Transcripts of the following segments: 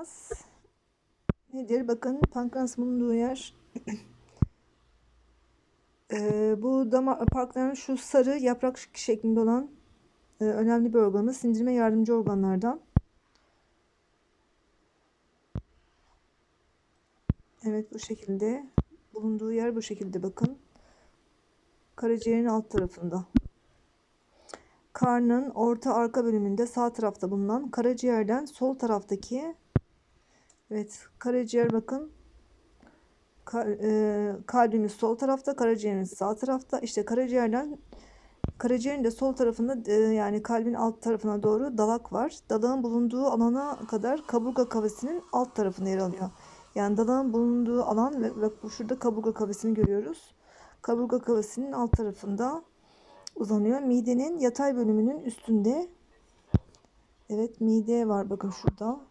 Pankreas nedir? Bakın pankreas bulunduğu yer Ee, bu damar parkların şu sarı yaprak şeklinde olan e, önemli bir organı sindirime yardımcı organlardan. Evet bu şekilde bulunduğu yer bu şekilde bakın. Karaciğerin alt tarafında. Karnın orta arka bölümünde sağ tarafta bulunan karaciğerden sol taraftaki evet karaciğer bakın Ka- e, kalbimiz sol tarafta, karaciğerimiz sağ tarafta. İşte karaciğerden karaciğerin de sol tarafında e, yani kalbin alt tarafına doğru dalak var. Dalağın bulunduğu alana kadar kaburga kafesinin alt tarafında yer alıyor. Yani dalağın bulunduğu alan ve, ve şurada kaburga kafesini görüyoruz. Kaburga kafesinin alt tarafında uzanıyor. Midenin yatay bölümünün üstünde. Evet mide var bakın şurada.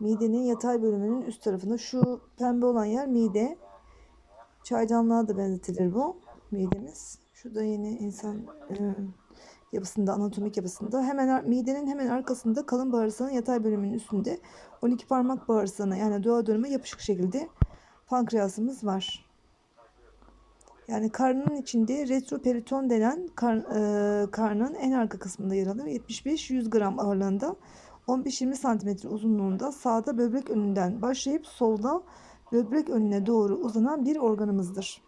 Midenin yatay bölümünün üst tarafında şu pembe olan yer mide. Çaydanlığa da benzetilir bu midemiz. Şurada yine insan e, yapısında, anatomik yapısında. Hemen midenin hemen arkasında kalın bağırsağın yatay bölümünün üstünde 12 parmak bağırsağına yani doğa dönüme yapışık şekilde pankreasımız var. Yani karnın içinde retroperiton denen kar, e, karnın en arka kısmında yer alıyor. 75-100 gram ağırlığında 15-20 santimetre uzunluğunda sağda böbrek önünden başlayıp solda böbrek önüne doğru uzanan bir organımızdır.